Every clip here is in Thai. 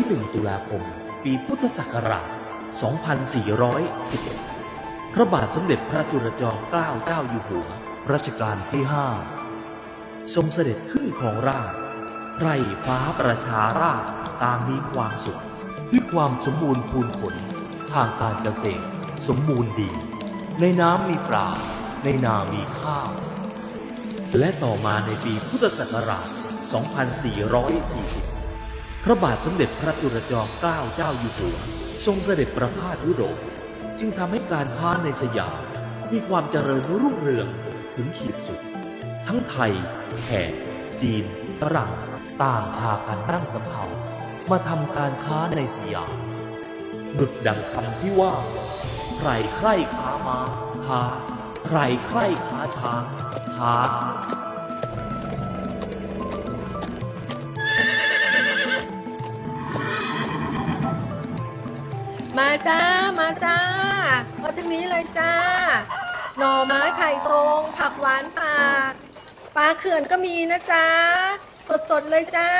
ที่ 1 ตุลาคม ปีพุทธศักราช 2411 พระบาทสมเด็จพระจุลจอมเกล้าเจ้าอยู่หัว รัชกาลที่ 5 ทรงเสด็จขึ้นครองราชไพร่ฟ้าประชาราชตางมีความสุข ด้วยความสมบูรณ์พูนผล ทางการเกษตร สมบูรณ์ดี ในน้ำมีปลาในนามีข้าว และต่อมาในปีพุทธศักราช 2440 พระบาทสมเด็จพระจุลจอมเกล้าเจ้าอยู่หัว ทรงเสด็จประพาสยุโรปจึงทำให้การค้าในสยามมีความเจริญรุ่งเรืองถึงขีดสุด ทั้งไทย แขก จีนฝรั่งต่างพากันนั่งสำเภามาทำการค้าในสยามดุดดังคำที่ว่า ใครใคร่ค้ามาค้าใครใคร่ค้าช้างค้า มาจ้า มาจ้า มาทางนี้เลยจ้า หน่อไม้ไผ่ตรง ผักหวานป่าปลาเขื่อนก็มีนะจ้า สดๆเลยจ้า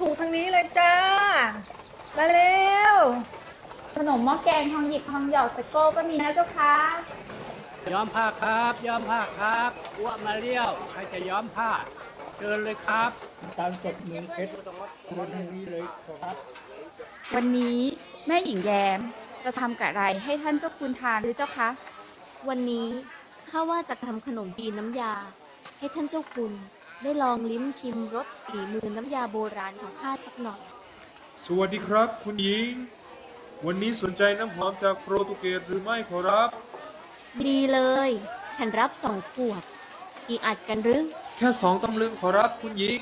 ถูกๆทางนี้เลยจ้า มาเร็ว ขนมหม้อแกงทองหยิบทองหยอดตะโก้ก็มีนะเจ้าค่ะ ย้อมผ้าครับย้อมผ้าครับอ้วมาเลี้ยวใครจะย้อมผ้าเชิญเลยครับตาลสดเมืองเพชรบนทางนี้เลยครับ วันนี้ แม่หญิงแย้มจะทำกะไรให้ท่านเจ้าคุณทานหรือเจ้าคะ วันนี้ข้าว่าจะทำขนมจีนน้ำยา ให้ท่านเจ้าคุณได้ลองลิ้มชิมรสฝีมือน้ำยาโบราณของข้าสักหน่อย สวัสดีครับ คุณหญิง วันนี้สนใจน้ำหอมจากโปรตุเกสหรือไม่ขอรับ ดีเลย ฉันรับสองขวดกี่อัดกันหรือแค่สองตำลึงขอรับคุณหญิง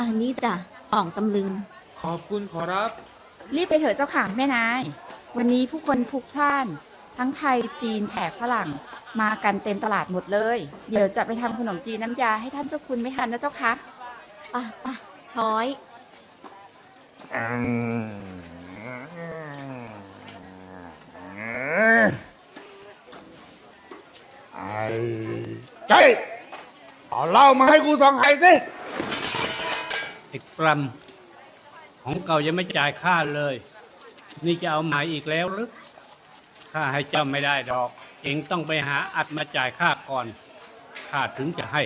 อันนี้จ้ะสองตำลึง ขอบคุณขอรับ รีบไปเถอะเจ้าค่ะแม่นาย วันนี้ผู้คนพลุกพล่าน ทั้งไทยจีนแขกฝรั่งมากันเต็มตลาดหมดเลย เดี๋ยวจะไปทำขนมจีนน้ำยาให้ท่านเจ้าคุณไม่ทันนะเจ้าคะป่ะป่ะช้อย ไอ้ใจเอาเหล้ามาให้กูสองไห้สิติดกรัม ของเก่ายังไม่จ่ายค่าเลย นี่จะเอาใหม่อีกแล้วหรือค่าให้เจ้าไม่ได้ดอก เองต้องไปหาอัดมาจ่ายค่าก่อนข้าถึงจะให้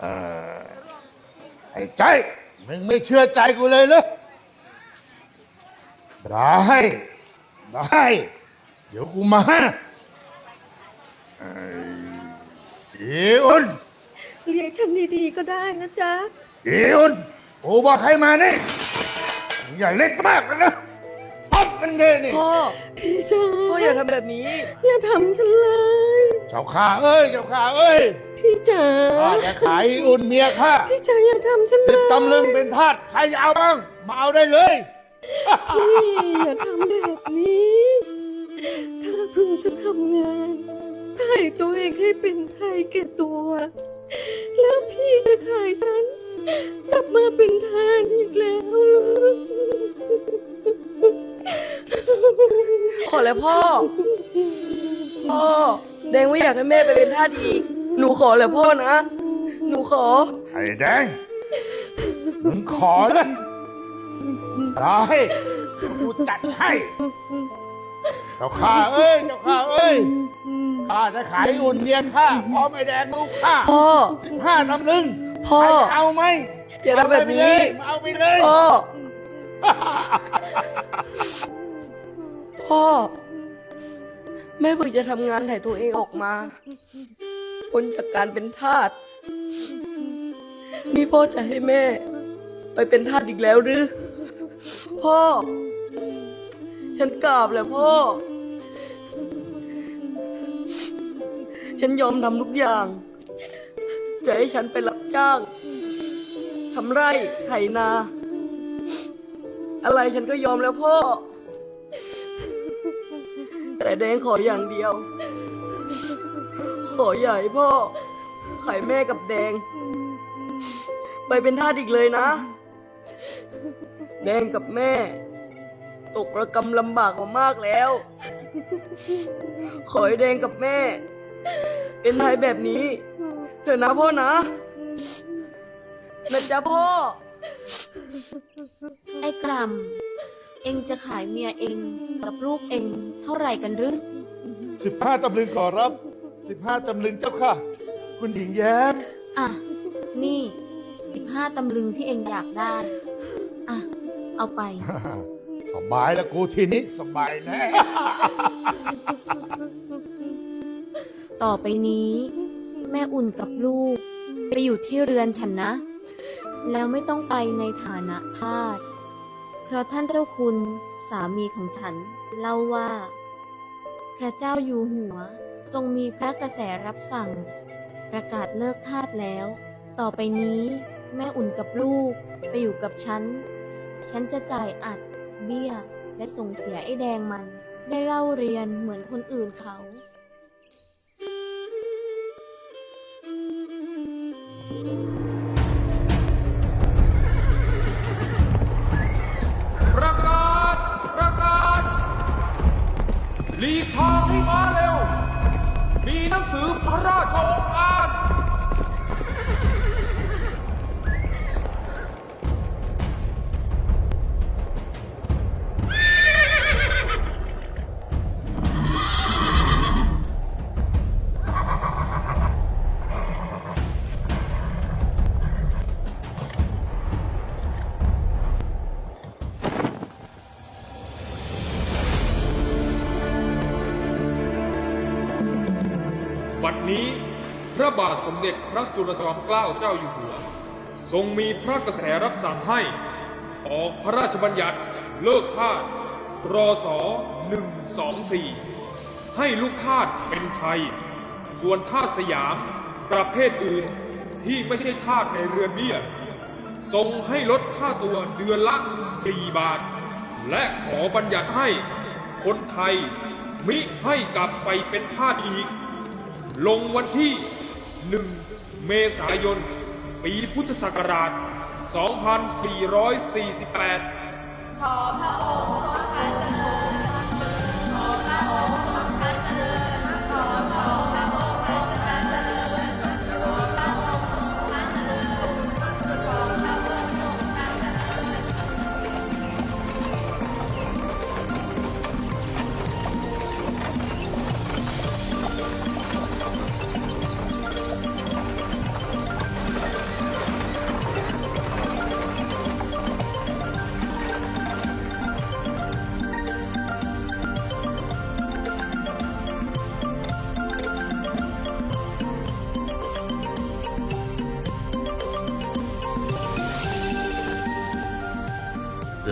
เออไอ้ใจมึงไม่เชื่อใจกูเลยเหรอได้ได้เดี๋ยวกูมาไอ้อีอุ่นเรียกฉันดีๆก็ได้นะจ๊ะอีอุ่นกูบอกให้มานี่มึง อย่าเล็กมากเลยนะปั๊บมันเดนี่พ่อพี่จ้าพ่ออย่าทำแบบนี้ อย่าทำฉันเลย เจ้าข้าเอ้ยเจ้าข้าเอ้ยพี่จ๋าข้าจะขายอุ่นเมียข้าพี่จ๋าอย่าทำฉันเลสิบยตำลึงเป็นทาสใครจะเอาบ้างมาเอาได้เลยพี่อย่าทำแบบนี้ข้าเพิ่งจะทำงานถ่ายตัวเองให้เป็นไทยแก่ตัว แล้วพี่จะขายฉัน กลับมาเป็นทานอีกแล้วเหรอขอแล้วพ่อ พ่อ แดงไม่อยากให้แม่ไปเป็นทาสอีก หนูขอแล้วพ่อนะ หนูขอ ไอ้แดงมึงขอเลยได้กูจัดให้ เจ้าข้าเอ้ย เจ้าข้าเอ้ย ข้าจะขายอุ่นเมียข้าพร้อมไอ้แดงลูกข้าพ่อ สิบห้าตำลึง พ่อ ใครจะเอาไหมอย่าทำแบบนี้ เอาไปเลยพ่อ พ่อ แม่เพิ่งจะทำงานถ่ายตัวเองออกมาพ้นจากการเป็นทาสนี่พ่อจะให้แม่ ไปเป็นทาสอีกแล้วหรือ พ่อ ฉันกราบแล้วพ่อ ฉันยอมทำทุกอย่าง จะให้ฉันไปรับ จ้างทำไร่ไถนา อะไรฉันก็ยอมแล้วพ่อ แต่แดงขออย่างเดียว ขออย่าให้พ่อขายแม่กับแดง ไปเป็นทาสอีกเลยนะ แดงกับแม่ ตกระกำลำบากมามากแล้ว ขอให้แดงกับแม่ เป็นไทยแบบนี้ เถอะนะพ่อนะ นะจ๊ะพ่อ ไอ้กรรมเองจะขายเมียเองกับลูกเองเท่าไหร่กันหรือ สิบห้าตำลึงขอรับสิบห้าตำลึงเจ้าค่ะ คุณหญิงแย้ม อะ นี่สิบห้าตำลึงที่เองอยากได้ อะ เอาไป สบายแล้วกูทีนี้สบายแน่ ต่อไปนี้ แม่อุ่นกับลูก ไปอยู่ที่เรือนฉันนะ แล้วไม่ต้องไปในฐานะทาสเพราะท่านเจ้าคุณสามีของฉัน เล่าว่า พระเจ้าอยู่หัวทรงมีพระกระแสรับสั่ง ประกาศเลิกทาสแล้ว ต่อไปนี้แม่อุ่นกับลูก ไปอยู่กับฉัน ฉันจะจ่ายอัด เบี้ย และส่งเสียไอ้แดงมัน ได้เล่าเรียนเหมือนคนอื่นเขา ประกาศ ประกาศหลีกทางให้มาเร็ว มีหนังสือพระราชโองการ บัดนี้ พระบาทสมเด็จพระจุลจอมเกล้าเจ้าอยู่หัว ทรงมีพระกระแสรับสั่งให้ ออกพระราชบัญญัติเลิกทาสรอสอ124 ให้ลูกทาสเป็นไทย ส่วนทาสสยาม ประเภทอื่นที่ไม่ใช่ทาสในเรือนเบี้ย ทรงให้ลดค่าตัวเดือนละ 4 บาท และขอบัญญัติให้คนไทยมิให้กลับไปเป็นทาสอีก ลงวันที่ 1 เมษายน ปีพุทธศักราช 2448 ขอพระองค์ทรงพระสน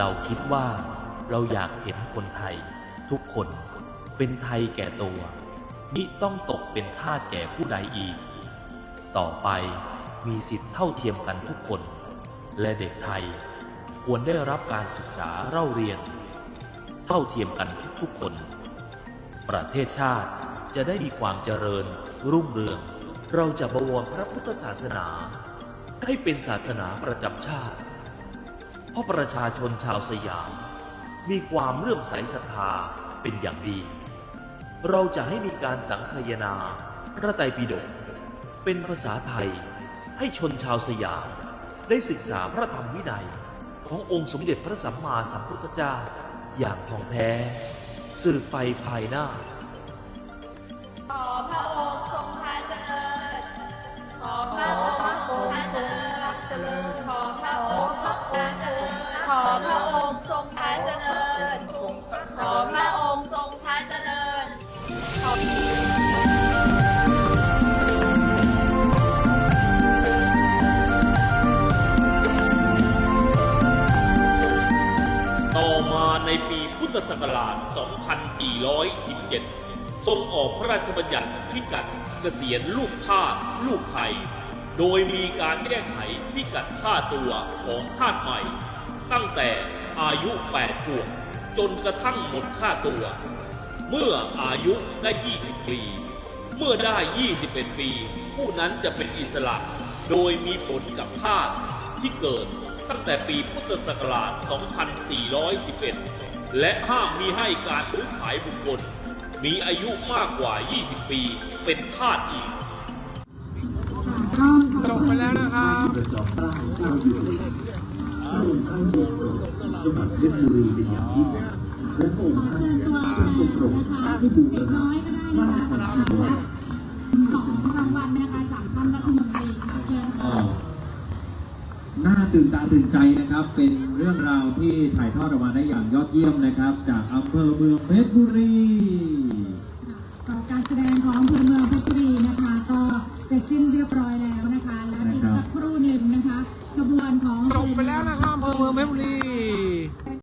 เราคิดว่าเราอยากเห็นคนไทย ทุกคนเป็นไทยแก่ตัวมิต้องตกเป็นทาสแก่ผู้ใดอีก ต่อไปมีสิทธิเท่าเทียมกันทุกคน และเด็กไทยควรได้รับการศึกษาเล่าเรียน เท่าเทียมกันทุกคน ประเทศชาติจะได้มีความเจริญ รุ่งเรือง เราจะบวรพระพุทธศาสนา ให้เป็นศาสนาประจำชาติ เพราะประชาชนชาวสยาม มีความเลื่อมใสศรัทธาเป็นอย่างดี เราจะให้มีการสังคายนาพระไตรปิฎกเป็นภาษาไทยให้ชนชาวสยาม ได้ศึกษาพระธรรมวินัยขององค์สมเด็จพระสัมมาสัมพุทธเจ้า อย่างท่องแท้สืบไปภายหน้า ปีพุทธศักราช 2417 ทรงออกพระราชบัญญัติพิกัดเกษียณลูกทาสลูกไทยโดยมีการแก้ไขพิกัดค่าตัวของทาสใหม่ ตั้งแต่อายุ 8 ขวบ จนกระทั่งหมดค่าตัว เมื่ออายุได้ 20 ปี เมื่อได้ 21 ปี ผู้นั้นจะเป็นอิสระ โดยมีผลกับทาสที่เกิด ตั้งแต่ปีพุทธศักราช 2411 และห้ามมีให้การซื้อขายบุคคล มีอายุมากกว่า 20 ปี เป็นทาสอีก จบไปแล้วนะครับพระองค์ท่านทรงโปรดจังหวัดเพชรบุรีเป็นอย่างยิ่งและพระองค์ท่านทรงโปรดให้บูรณะบ้านของชาวบ้านของรางวัลนะคะจากท่านรัฐมนตรีค่ะเชิญค่ะก็ น่าตื่นตาตื่นใจนะครับ เป็นเรื่องราวที่ถ่ายทอดออกมาได้อย่างยอดเยี่ยมนะครับ จากอำเภอเมืองเพชรบุรีต่อการแสดงของอำเภอเมืองเพชรบุรีนะคะ ก็เสร็จสิ้นเรียบร้อยแล้วนะคะและอีกสักครู่หนึ่งนะคะขบวนของจบไปแล้วนะครับอำเภอเมืองเพชรบุรี